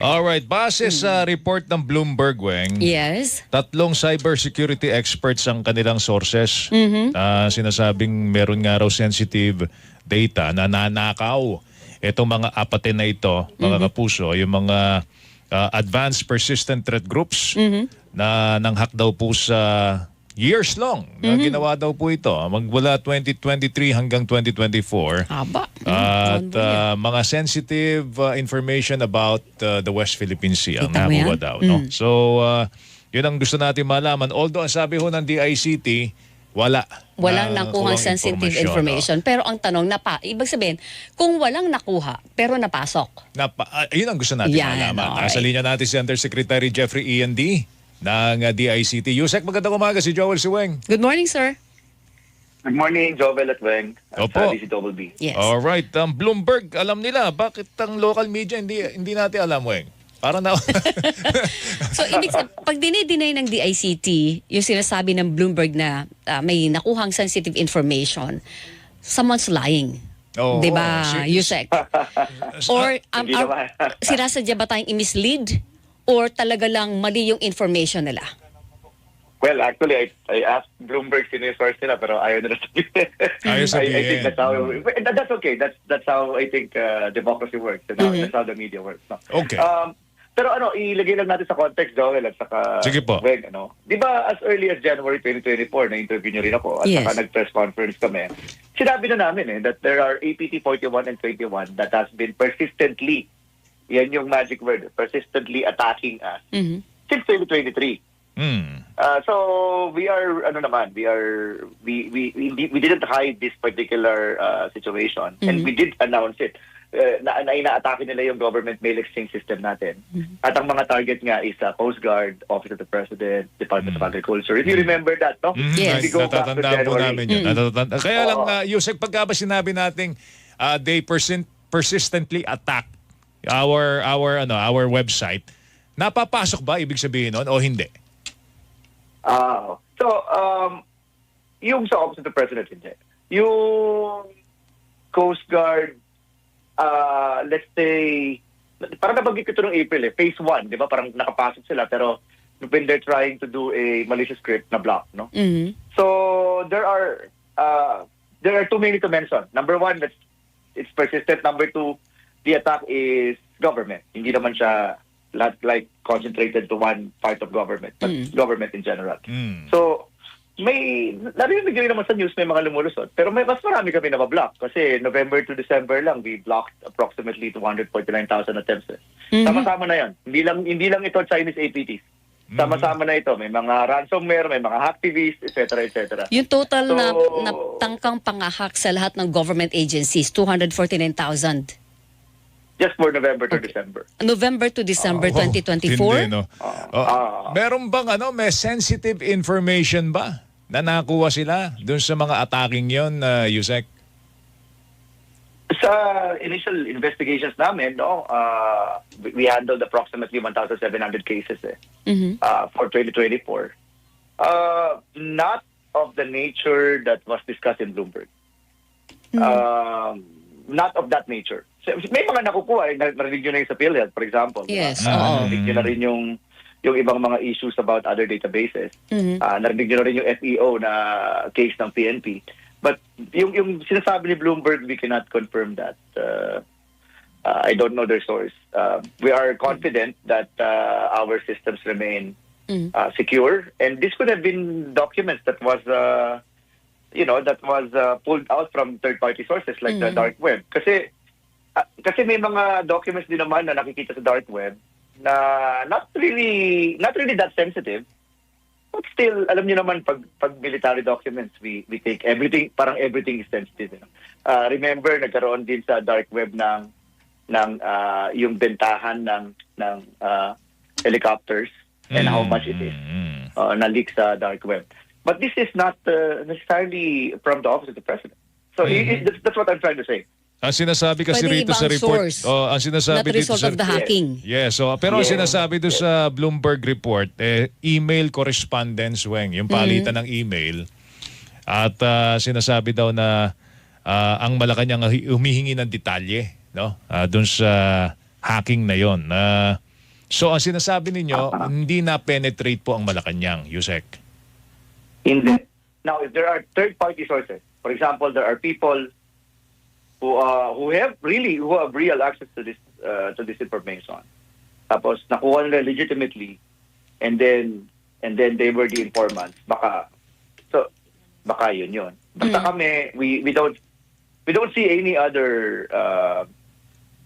Alright, base sa report ng Bloomberg, Weng, Yes. tatlong cybersecurity experts ang kanilang sources na sinasabing meron nga raw sensitive data na nanakaw. Itong mga apatin na ito, mga kapuso, yung mga uh, advanced persistent threat groups na nanghak daw po sa years long na ginawa daw po ito. Magmula 2023 hanggang 2024. Haba. At Mm, buwan-buwan uh, mga sensitive uh, information about uh, the West Philippine Sea ang nakuha daw. No? Mm. So, uh, yun ang gusto natin malaman. Although, ang sabi ho ng DICT, wala. Walang na nakuhang sensitive information. Pero ang tanong, napa, ibig sabihin, kung walang nakuha, pero napasok. no? Napa, ah, yun ang gusto natin Yan, malaman. alright. Nasa linya natin si Undersecretary Jeffrey Ian D. ng uh, DICT. Yusek, magandang umaga si Joel Siweng. Good morning, sir. Good morning, Jovel at Weng. At Opo. uh, DCWB. Yes. Alright, um, Bloomberg, alam nila. Bakit ang local media hindi hindi natin alam, Weng? Para na... So, ibig sabihin, pag dinideny ng DICT, yung sinasabi ng Bloomberg na ah, may nakuhang sensitive information, someone's lying. Oo, Di ba, si- Yusek? Or um, naman. sinasadya ba tayong i-mislead? Or talaga lang mali yung information nila? Well, actually, I, I asked Bloomberg sino yung source nila, pero ayaw nila sabihin. Ayaw I, I think that's how, that- that's okay. That's that's how I think uh, democracy works. And how, That's how the media works. No? Okay. Um, pero ano, ilagay lang natin sa context, Joel, at saka Sige po. Weng, ano. Di ba as early as January 2024, na-interview niyo rin ako, at Yes. saka nag-press conference kami, sinabi na namin eh, that there are APT 41 and 21 that has been persistently, yan yung magic word, persistently attacking us Mhm. since 2023. Hmm. Uh, so we are ano naman we are we we we, we didn't hide this particular uh, situation and Mhm. we did announce it uh, na, na inaatake nila yung government mail exchange system natin at ang mga target nga is uh, Coast Guard Office of the President Department of Agriculture if you remember that no Mhm. Yes. Natatandaan po namin yun. Mm. Natatanda- Kaya lang, uh, Yusek, pagka ba sinabi nating uh, they persin- persistently attack our our ano our website, napapasok ba ibig sabihin nun o hindi? Ah, so um yung sa Office of the President hindi. Yung Coast Guard uh let's say parang nabanggit ko ito noong April eh, phase 1, di ba? Parang nakapasok sila pero when they're trying to do a malicious script na block, no? Mhm. So there are uh, there are too many to mention. Number one, that's it's persistent. Number two, the attack is government. Hindi naman siya lahat like concentrated to one part of government, but Mm. government in general. Hmm. So may narinig rin naman sa news may mga lumulusot pero may mas marami kami na block kasi November to December lang we blocked approximately 249,000 attempts. eh. Mhm. Sama-sama na 'yon. Hindi lang hindi lang ito Chinese APTs. Sama-sama na ito. May mga ransomware, may mga hacktivists, etc. etc. Yung total na, So- na tangkang pangahak sa lahat ng government agencies, 249,000. Just for November to December. November to December Oh, 2024. Hindi, no? Ah. Oh, Ah. meron bang ano, may sensitive information ba na nakuha sila dun sa mga attacking yon, uh, Yusek? Sa initial investigations namin, no, uh, we- we handled approximately 1,700 cases eh, Mhm. uh, for 2024. Uh, not of the nature that was discussed in Bloomberg. Um, not of that nature. So, may mga nakukuha, eh, nar- narinig nyo na yung sa PhilHealth, for example. Yes, Ah, oo. Narinig nyo na rin yung, yung ibang mga issues about other databases. Mhm. Ah, narinig nyo na rin yung FEO na case ng PNP. But yung, yung sinasabi ni Bloomberg, we cannot confirm that. Uh, uh, I don't know their source. Uh, we are confident that uh, our systems remain Mhm. uh, secure. And this could have been documents that was, uh, you know, that was uh, pulled out from third-party sources like the Mhm. dark web. Kasi, ah, kasi may mga documents din naman na nakikita sa dark web na not really, not really that sensitive. But still, alam niyo naman, pag, pag military documents, we, we take everything, parang everything is sensitive. You know? Uh, remember, nagkaroon din sa dark web ng, ng uh, yung bentahan ng, ng uh, helicopters and how much it is Mm. uh, na leak sa dark web. But this is not uh, necessarily from the office of the president. So i- i- that's, that's what I'm trying to say. Ang sinasabi kasi Pwede rito sa report, source. oh, ang sinasabi Not dito result sa of the hacking. Yes, so pero ang Yes. sinasabi doon sa Bloomberg report, eh, email correspondence, Weng, yung palitan ng email. At ah, sinasabi daw na ah, ang Malacanang humihingi ng detalye, no? Ah, doon sa hacking na 'yon. Na So ang sinasabi ninyo, hindi na penetrate po ang Malacanang, Yusek. Hindi. Now, if there are third-party sources, for example, there are people who uh, who have really who have real access to this uh, to this information. Tapos nakuha nila legitimately, and then and then they were the informants. Baka so baka yun yun. Basta kami we we don't we don't see any other uh,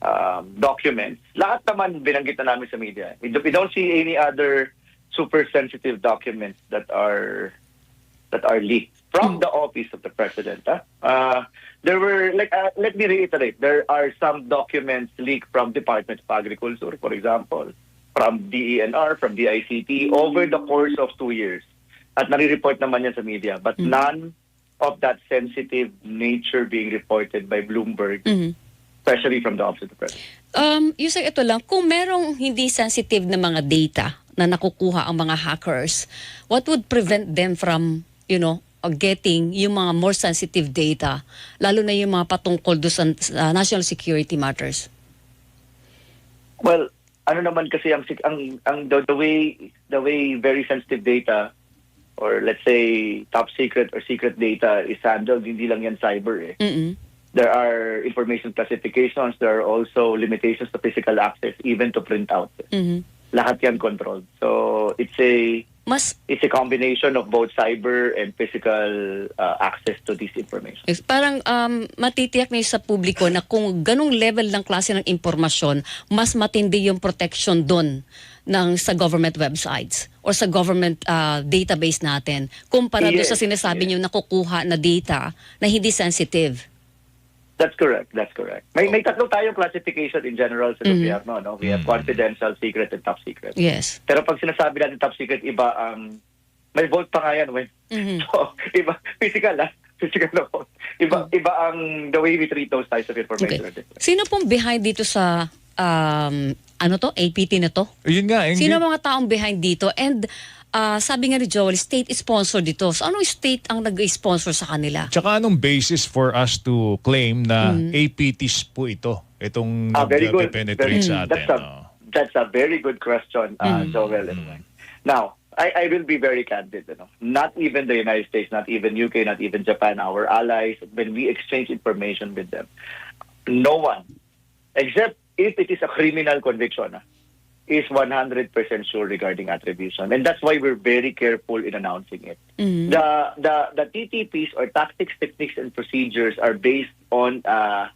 um, documents. Lahat naman binanggit na namin sa media. We, do- we don't see any other super sensitive documents that are that are leaked from the office of the president. ah. Uh, there were like uh, let me reiterate, there are some documents leaked from Department of Agriculture, for example, from DENR, from DICT over the course of two years. At nare-report naman yan sa media, but none of that sensitive nature being reported by Bloomberg, Mhm. especially from the office of the president. Um, Yusek, ito lang, kung merong hindi sensitive na mga data na nakukuha ang mga hackers, what would prevent them from, you know, uh, getting yung mga more sensitive data, lalo na yung mga patungkol do sa sa national security matters? Well, ano naman kasi ang ang ang the, the way the way very sensitive data or let's say top secret or secret data is handled hindi lang yan cyber eh. Mm-mm. There are information classifications, there are also limitations to physical access even to print out. Mhm. Lahat yan controlled. So it's a Mas it's a combination of both cyber and physical uh, access to this information. Yes, Parang um, matitiyak niyo sa publiko na kung ganong level ng klase ng impormasyon, mas matindi yung protection doon ng sa government websites or sa government uh, database natin kumpara doon sa Yes, sinasabi yes. niyo nakukuha na data na hindi sensitive. That's correct. That's correct. May may tatlo tayong classification in general sa gobyerno, no? We have confidential, secret, and top secret. Yes. Pero pag sinasabi natin top secret, iba ang may vote pa nga yan, when. Mhm. So, iba, physical ah. Physical na vote. Iba, iba ang the way we treat those types of information. Okay. Sino pong behind dito sa um, ano to, APT na to? Yun nga, eh, Sino hindi- mga taong behind dito? And ah, sabi nga ni Joel, state is sponsor dito. So anong state ang nag-sponsor sa kanila? Tsaka anong basis for us to claim na Mm. APTs po ito? Itong Ah, nag-penetrate Very- sa atin. That's a, oh. that's a very good question, uh, Joel. and Weng. Now, I, I will be very candid. You know, not even the United States, not even UK, not even Japan, our allies, when we exchange information with them, no one, except if it is a criminal conviction, ah, is 100% sure regarding attribution. And that's why we're very careful in announcing it. Mhm. The, the, the TTPs or tactics, techniques, and procedures are based on uh,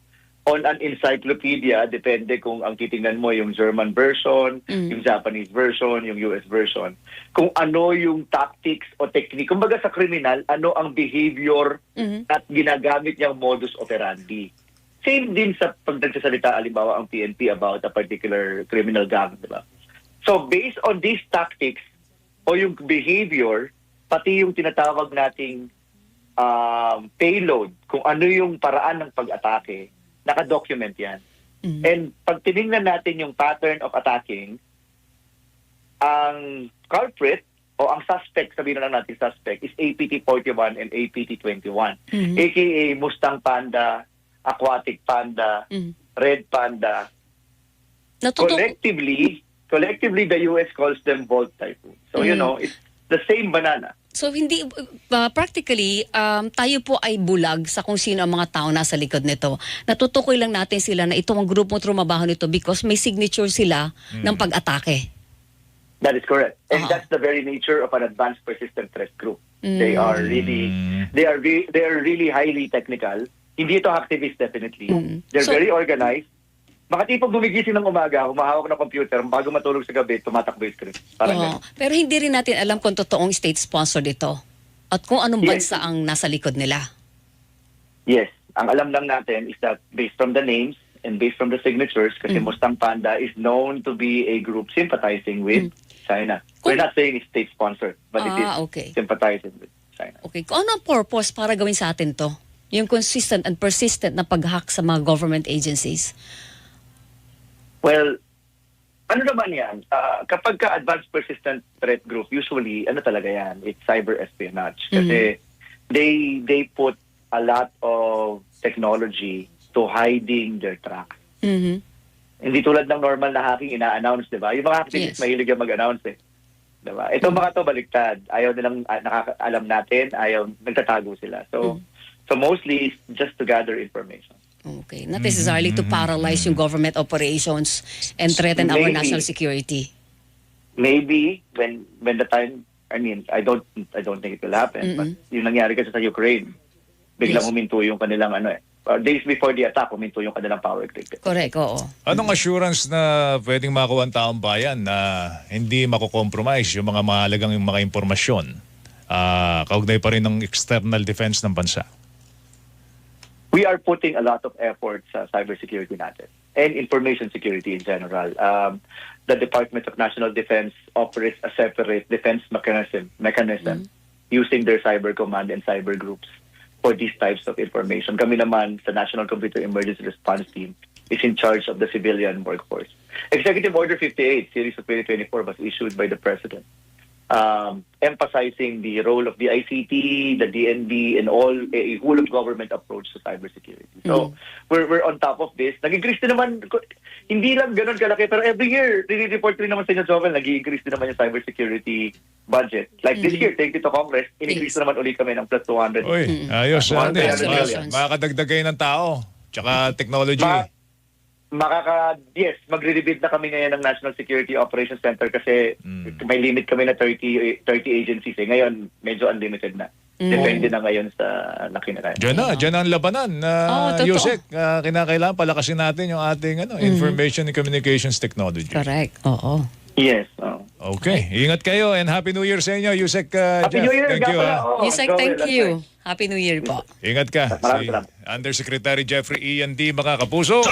on an encyclopedia, depende kung ang titingnan mo yung German version, Mm. yung Japanese version, yung US version. Kung ano yung tactics o technique. Kumbaga sa criminal, ano ang behavior Mhm. at ginagamit niyang modus operandi. Same din sa pag nagsasalita, alimbawa, ang PNP about a particular criminal gang, di ba? So, based on these tactics o yung behavior, pati yung tinatawag nating um, payload, kung ano yung paraan ng pag-atake, nakadocument yan. Mhm. And pag tinignan natin yung pattern of attacking, ang culprit o ang suspect, sabihin na lang natin suspect, is APT-41 and APT-21. Mhm. AKA Mustang Panda, Aquatic Panda, Mhm. Red Panda. Natutu- Collectively, collectively the US calls them Volt Typhoon. So, you Mm. know, it's the same banana. So hindi uh, practically um, tayo po ay bulag sa kung sino ang mga tao nasa likod nito. Natutukoy lang natin sila na ito ang grupong trumabaho nito because may signature sila ng pag-atake. That is correct. And Uh-huh. that's the very nature of an advanced persistent threat group. Mm. They are really they are re- they are really highly technical. Hindi ito activist definitely. Mm. They're So- very organized. Mga tipong gumigising ng umaga, humahawak ng computer, bago matulog sa gabi, tumatakbo yung script. Parang ganun. Pero hindi rin natin alam kung totoong state sponsor dito at kung anong Yes. bansa ang nasa likod nila. Yes. Ang alam lang natin is that based from the names and based from the signatures, kasi Mm. Mustang Panda is known to be a group sympathizing with China. We're Mm. Kung- not saying it's state-sponsored, but it is Ah, okay. sympathizing with China. Okay, kung ano ang purpose para gawin sa atin to? Yung consistent and persistent na pag-hack sa mga government agencies. Well, ano naman yan? Ah, kapag ka advanced persistent threat group, usually, ano talaga yan? It's cyber espionage. Kasi they they put a lot of technology to hiding their tracks. Mhm. Hindi tulad ng normal na hacking, ina-announce, di ba? Yung mga Yes. activists, mahilig yung mag-announce eh. Di ba? Itong mga to baliktad. Ayaw nilang ah, nakakaalam natin, ayaw, nagtatago sila. So, so mostly, it's just to gather information. Okay. Not necessarily to paralyze yung government operations and threaten our Maybe. national security. maybe when when the time I mean I don't I don't think it will happen but yung nangyari kasi sa Ukraine biglang Yes. huminto yung kanilang ano eh uh, days before the attack huminto yung kanilang power grid Correct, oo. Anong assurance na pwedeng makuha ang taong bayan na hindi makokompromise yung mga mahalagang yung mga impormasyon ah kaugnay pa rin ng external defense ng bansa? We are putting a lot of effort sa cybersecurity natin and information security in general um, the Department of National Defense operates a separate defense mechanism mechanism using their cyber command and cyber groups for these types of information. Kami naman sa National Computer Emergency Response Team is in charge of the civilian workforce. Executive Order 58, Series of 2024, was issued by the President, um, emphasizing the role of the ICT, the DNB, and all a, a whole of government approach to cybersecurity. So, we're, we're on top of this. Nag-increase din naman, hindi lang ganun kalaki, pero every year, report rin naman sa inyo, Jovel, nag-increase din naman yung cybersecurity budget. Like this year, take it to Congress, in-increase Yes. na naman ulit kami ng plus 200. Uy, ayos. One Andy. hundred million. Makakadagdag kayo ng tao. Tsaka technology. Ma- makaka yes, magre-rebuild na kami ngayon ng National Security Operations Center kasi may limit kami na 30 30 agencies eh. Ngayon medyo unlimited na. Depende na ngayon sa laki na kaya. Diyan na, diyan na ang labanan. na Oo, totoo. Yusek, ah, kinakailangan palakasin natin yung ating ano, information and communications technology. Correct, oo. Yes. oh. Okay, ingat kayo and Happy New Year sa inyo, Yusek uh, Happy Jeff. New Year, Thank you. Gapala. ah. Oh, Yusek, thank you. Happy New Year po. Ingat ka. Si. Undersecretary Jeffrey Ian D. Mga kapuso.